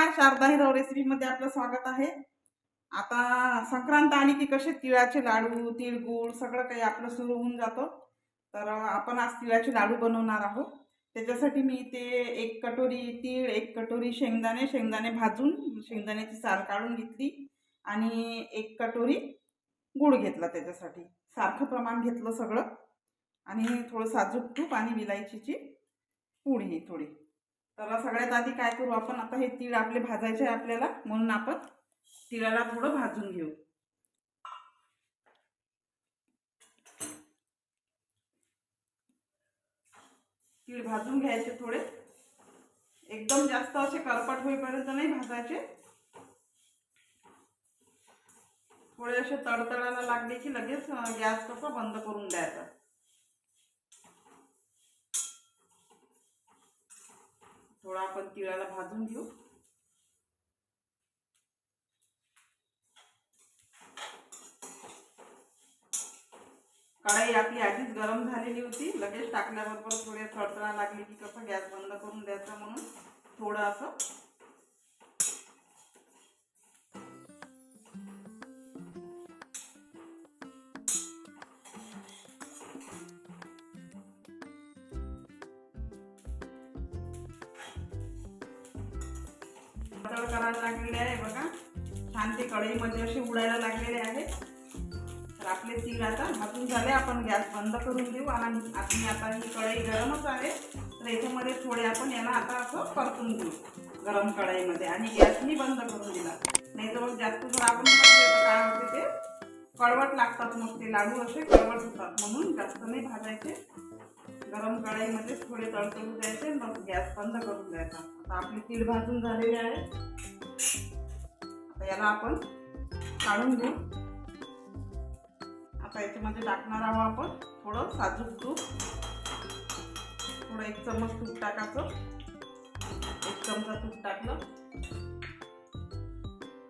नमस्कार शारदा हिरव रेसिपीमध्ये आपलं स्वागत आहे. आता संक्रांत आली की कसे तिळाचे लाडू तिळगुळ सगळं काही आपलं सुरू होऊन जातं. तर आपण आज तिळाचे लाडू बनवणार आहोत. त्याच्यासाठी मी ते एक कटोरी तीळ एक कटोरी शेंगदाणे शेंगदाणे भाजून शेंगदाण्याची साल काढून घेतली आणि एक कटोरी गुळ घेतला त्याच्यासाठी. सारखं प्रमाण घेतलं सगळं. आणि थोडं साजूक तूप आणि विलायचीची पूड ही थोडी. तर सगळ्यात आधी काय करू आपण? आता हे तीळ आपले भाजायचे आहे आपल्याला म्हणून आपण तिळाला थोडं भाजून घेऊ. तीळ भाजून घ्यायचे थोडे. एकदम जास्त असे करपट होईपर्यंत नाही भाजायचे. थोडे असे तडतडायला लागले की लगेच गॅस कसा बंद करून द्यायचा. थोडा आपण तिळाला भाजून घेऊ. कढाई आपली आधीच गरम झालेली होती. लगेच टाकल्याबरोबर थोडी थडथडा लागली की कसं गॅस बंद करून द्यायचा म्हणून थोडं असं तड करायला लागलेले आहे बघा. छान ते कढईमध्ये असे उडायला लागलेले आहे. तर आपले तीळ आता भाजून झाले आपण गॅस बंद करून देऊ आणि आपली आता ही कढई गरमच आहे. तर याच्यामध्ये थोडे आपण याला आता असं परतून घेऊ गरम कढईमध्ये. आणि गॅसनी बंद करून दिला. नाही तर मग जास्त जर आपण काय होते ते? कळवट लागतात मग ते लाडू असे कळवट होतात. म्हणून जास्त नाही भाजायचे. गरम कढईमध्ये थोडे तडतडू द्यायचे मग गॅस बंद करून द्यायचा. आता आपली तीळ भाजून झालेली आहे. आता याला आपण काढून घेऊ. आता याच्यामध्ये टाकणार आहोत आपण थोडं साजूक तूप. थोडं एक चमच तूप टाकायचं. एक चमचा तूप टाकलं.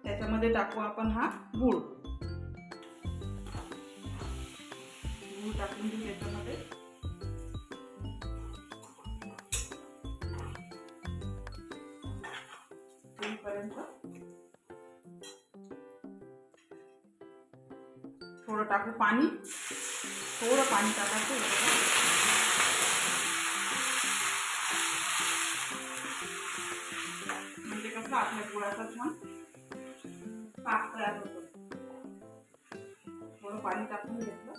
त्याच्यामध्ये टाकू आपण हा गूळ. गूळ टाकून घेऊ. थोडं टाकू पाणी. थोडं पाणी टाकायचं. म्हणजे कसं आपल्या गुळाचा छान पाक तयार होतो. थोडं पाणी टाकून घेतलं.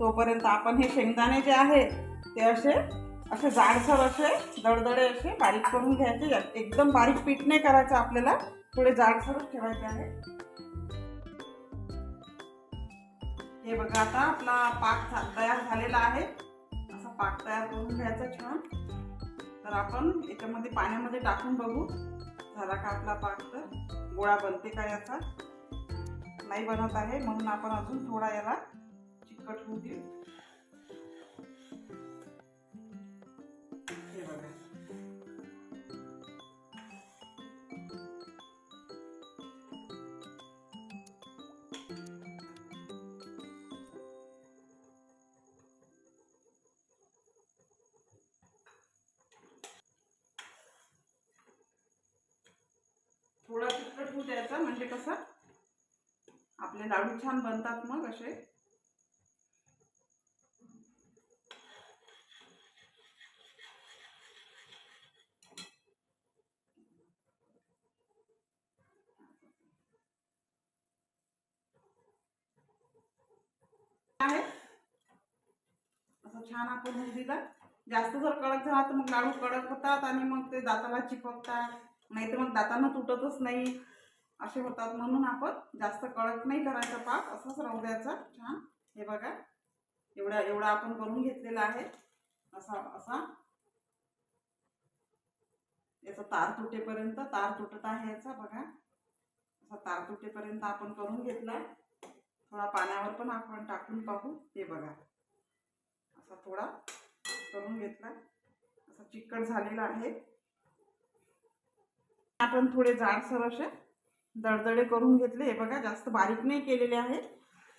तोपर्यंत आपण हे शेंगदाणे जे आहे ते असे असे जाडसर असे दडदडे असे बारीक करून घ्यायचे. एकदम बारीक पीठ नाही करायचं आपल्याला. थोडे जाडसरच ठेवायचे आहे. हे बघा आता आपला पाक तयार झालेला आहे. असा पाक तयार करून घ्यायचा छान. तर आपण याच्यामध्ये पाण्यामध्ये टाकून बघू. झाला का आपला पाक तर? गोळा बनते का याचा? नाही बनत आहे. म्हणून आपण अजून थोडा याला चिकट होऊ देऊ. तिखट म्हणजे कसं. आपले लाडू छान बनतात मग असे. आहे. असं छान आपण दिला. जास्त जर कडक झाला तर मग लाडू कडक होतात आणि मग ते दाताला चिपकतात नाही तर मग दातांना तुटतच नाही. असे होतात. म्हणून आपण जास्त कडक नाही करायचा पाक. असंच राहू द्यायचा. छान. हे बघा. एवढा एवढा आपण करून घेतलेला आहे. असा असा. याचा तार तुटेपर्यंत तार तुटत आहे याचा. बघा. असा तार तुटेपर्यंत आपण करून घेतला. थोडा पाण्यावर पण आपण टाकून पाहू. हे बघा. असा थोडा करून घेतला. असा चिकट झालेला आहे. आपण थोडे जाडसर असे दळदळे करून घेतले. हे बघा जास्त बारीक नाही केलेले आहेत.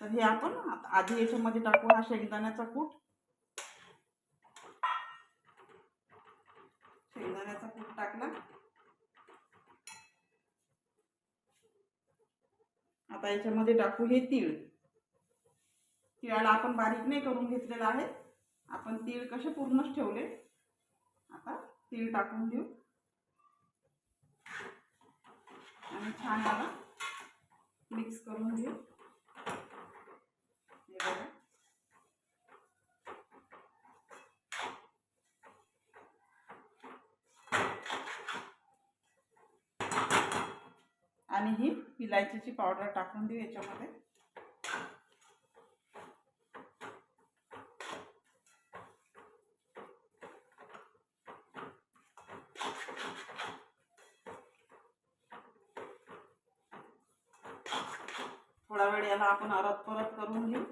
तर हे आपण आधी याच्यामध्ये टाकू हा शेंगदाण्याचा कूट. शेंगदाण्याचा कूट टाकला. आता याच्यामध्ये टाकू हे तीळ. तिळाला आपण बारीक नाही करून घेतलेला आहे. आपण तीळ कसे पूर्णच ठेवले? आता तीळ टाकून देऊ. आणि छान याला मिक्स करून घेऊ. आणि ही इलायचीची पावडर टाकून देऊ याच्यामध्ये. थोडा वेळ याला आपण अरत परत करून घेऊ.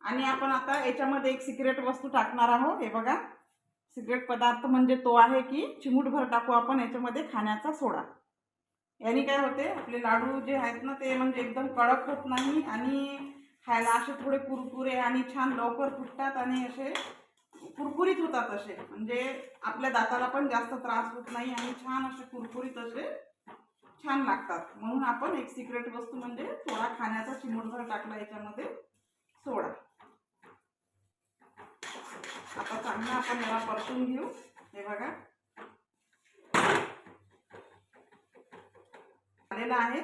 आणि आपण आता याच्यामध्ये एक सिक्रेट वस्तू टाकणार आहोत. हे बघा. सिक्रेट पदार्थ म्हणजे तो आहे की चिमूटभर टाकू आपण याच्यामध्ये खाण्याचा सोडा. याने काय होते? आपले लाडू जे आहेत ना ते म्हणजे एकदम कडक होत नाही आणि खायला असे थोडे कुरकुरे आणि छान लवकर फुटतात आणि असे कुरकुरीत होतात असे. म्हणजे आपल्या दाताला पण जास्त त्रास होत नाही आणि छान असे कुरकुरीत असे छान लागतात. म्हणून आपण एक सिक्रेट वस्तू म्हणजे थोडा खाण्याचा चिमूटभर टाकला याच्यामध्ये सोडा. आता चांगलं आपण याला परतून घेऊ. हे बघा. आलेला आहे.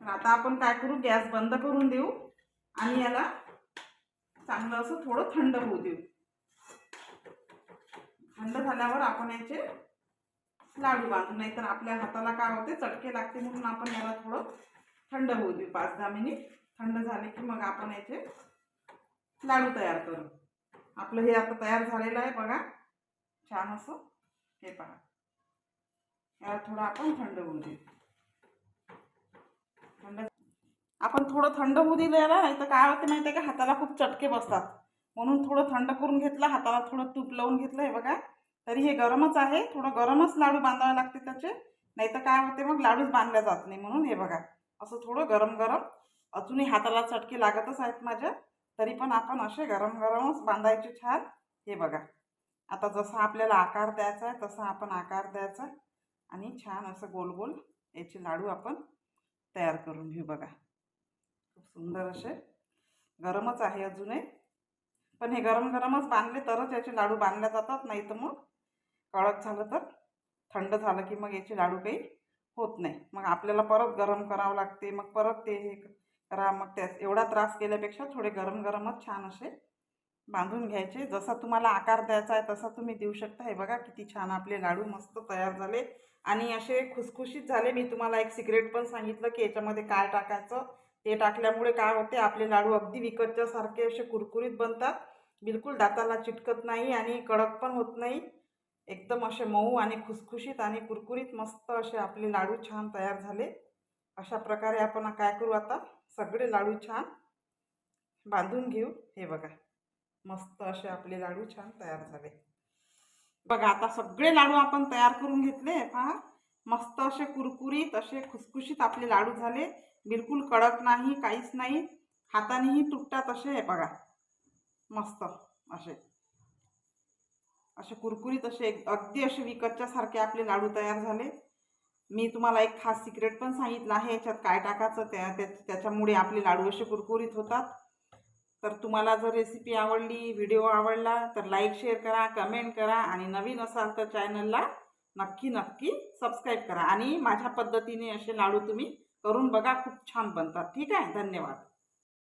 आता आपण काय करू? गॅस बंद करून देऊ. आणि याला चांगलं असं थोडं थंड होऊ देऊ. थंड झाल्यावर आपण याचे लाडू बांधू. नाहीतर आपल्या हाताला काय होते? चटके लागते म्हणून आपण याला थोडं थंड होऊ देऊ. पाच दहा मिनिट थंड झाले की मग आपण याचे लाडू तयार करू. आपलं हे आता तयार झालेलं आहे बघा. छान असं. हे पहा. याला थोडं आपण थंड होऊ देऊ थंड आपण थोडं थंड होऊ दिलं याला नाही तर काय होते माहिती आहे का? हाताला खूप चटके बसतात. म्हणून थोडं थंड करून घेतलं हाताला थोडं तूप लावून घेतलं हे बघा. तरी हे गरमच आहे. थोडं गरमच लाडू बांधावे लागते त्याचे. नाही तर काय होते मग? लाडूच बांधल्या जात नाही. म्हणून हे बघा. असं थोडं गरम गरम. अजूनही हाताला चटके लागतच आहेत माझ्या तरी पण आपण असे गरम गरमच बांधायचे छान. हे बघा. आता जसा आपल्याला आकार द्यायचा आहे तसा आपण आकार द्यायचा. आणि छान असं गोल गोल याचे लाडू आपण तयार करून घेऊ बघा. खूप सुंदर असे. गरमच आहे अजूनही. पण हे गरम गरमच बांधले तरच याचे लाडू बांधल्या जातात नाही तर मग कडक झालं तर थंड झालं की मग याचे लाडू काही होत नाही. मग आपल्याला परत गरम करावं लागते मग परत ते हे करा मग त्या एवढा त्रास केल्यापेक्षा थोडे गरम गरमच छान असे बांधून घ्यायचे. जसा तुम्हाला आकार द्यायचा आहे तसा तुम्ही देऊ शकता. हे बघा किती छान आपले लाडू मस्त तयार झाले. आणि असे खुसखुशीत झाले. मी तुम्हाला एक सिक्रेट पण सांगितलं की याच्यामध्ये काय टाकायचं ते टाकल्यामुळे काय होते आपले लाडू अगदी विकतच्या सारखे असे कुरकुरीत बनतात. बिलकुल दाताला चिटकत नाही आणि कडक पण होत नाही. एकदम असे मऊ आणि खुसखुशीत आणि कुरकुरीत मस्त असे आपले लाडू छान तयार झाले. अशा प्रकारे आपण काय करू आता? सगळे लाडू छान बांधून घेऊ. हे बघा मस्त असे आपले लाडू छान तयार झाले. बघा आता सगळे लाडू आपण तयार करून घेतले. पहा. मस्त असे कुरकुरीत असे खुसखुशीत आपले लाडू झाले. बिलकुल कडक नाही काहीच नाही. हातानेही तुटतात असे बघा. मस्त असे. असे कुरकुरीत असे एक- अगदी असे विकतच्या सारखे आपले लाडू तयार झाले. मी तुम्हाला एक खास सिक्रेट पण सांगितलं आहे याच्यात काय टाकायचं त्या त्या- त्याच्यामुळे आपले लाडू असे कुरकुरीत होतात. तर तुम्हाला जर रेसिपी आवडली व्हिडिओ आवडला तर लाईक शेअर करा कमेंट करा आणि नवीन असाल तर चॅनलला नक्की नक्की सबस्क्राईब करा. आणि माझ्या पद्धतीने असे लाडू तुम्ही करून बघा खूप छान बनतात. ठीक आहे? धन्यवाद.